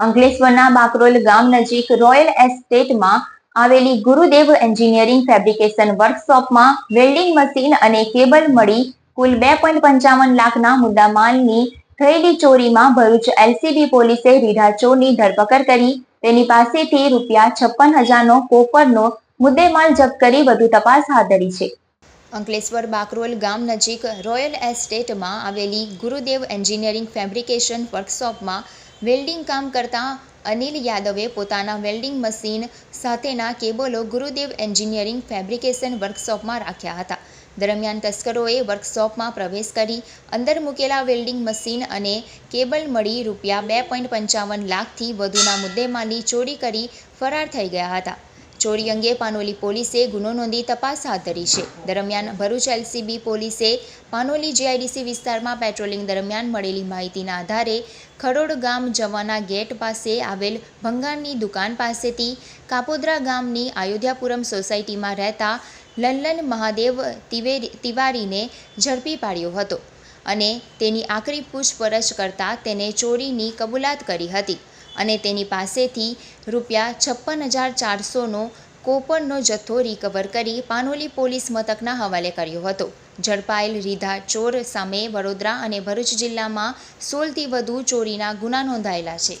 અંકલેશ્વરના બાકરોલ ગામ નજીક રોયલ એસ્ટેટમાં આવેલી ગુરુદેવ એન્જિનિયરિંગ ફેબ્રિકેશન વર્કશોપમાં વેલ્ડિંગ મશીન અને કેબલ મળી કુલ બે પોઈન્ટ પંચાવન લાખના મુદ્દામાલની થયેલી ચોરીમાં ભરૂચ એલસીબી પોલીસે રીઢા ચોરની ધરપકડ કરી. તેની પાસેથી રૂપિયા છપ્પન હજારનો કોપરનો મુદ્દેમાલ જપ્ત કરી વધુ તપાસ હાથ ધરી છે. અંકલેશ્વર બાકરોલ ગામ નજીક રોયલ એસ્ટેટમાં આવેલી ગુરુદેવ એન્જિનિયરિંગ ફેબ્રિકેશન વર્કશોપમાં વેલ્ડિંગ કામ કરતા અનિલ યાદવે પોતાના વેલ્ડિંગ મશીન સાથેના કેબલો ગુરુદેવ એન્જિનિયરિંગ ફેબ્રિકેશન વર્કશોપમાં રાખ્યા હતા. દરમિયાન તસ્કરોએ વર્કશોપમાં પ્રવેશ કરી અંદર મૂકેલા વેલ્ડિંગ મશીન અને કેબલ મળી રૂપિયા બે પોઈન્ટ પંચાવન લાખથી વધુના મુદ્દેમાંની ચોરી કરી ફરાર થઈ ગયા હતા. ચોરી અંગે પાનોલી પોલીસે ગુનો નોંધી તપાસ હાથ ધરી છે. દરમિયાન ભરૂચ એલસીબી પોલીસે પાનોલી જીઆઈડીસી વિસ્તારમાં પેટ્રોલિંગ દરમિયાન મળેલી માહિતીના આધારે ખરોડ ગામ જવાના ગેટ પાસે આવેલ ભંગારની દુકાન પાસેથી કાપોદ્રા ગામની આયોધ્યાપુરમ સોસાયટીમાં રહેતા લલ્લન મહાદેવ તિવેરી, તિવારીને ઝડપી પાડ્યો હતો અને તેની આકરી પૂછપરછ કરતા તેને ચોરીની કબૂલાત કરી હતી. અને તેની પાસેથી રૂપિયા છપ્પન હજાર ચારસોનો કોપરનો જથ્થો રિકવર કરી પાનોલી પોલીસ મથકના હવાલે કર્યો હતો. ઝડપાયેલ રીધા ચોર સામે વડોદરા અને ભરૂચ જિલ્લામાં સોળથી વધુ ચોરીના ગુના નોંધાયેલા છે.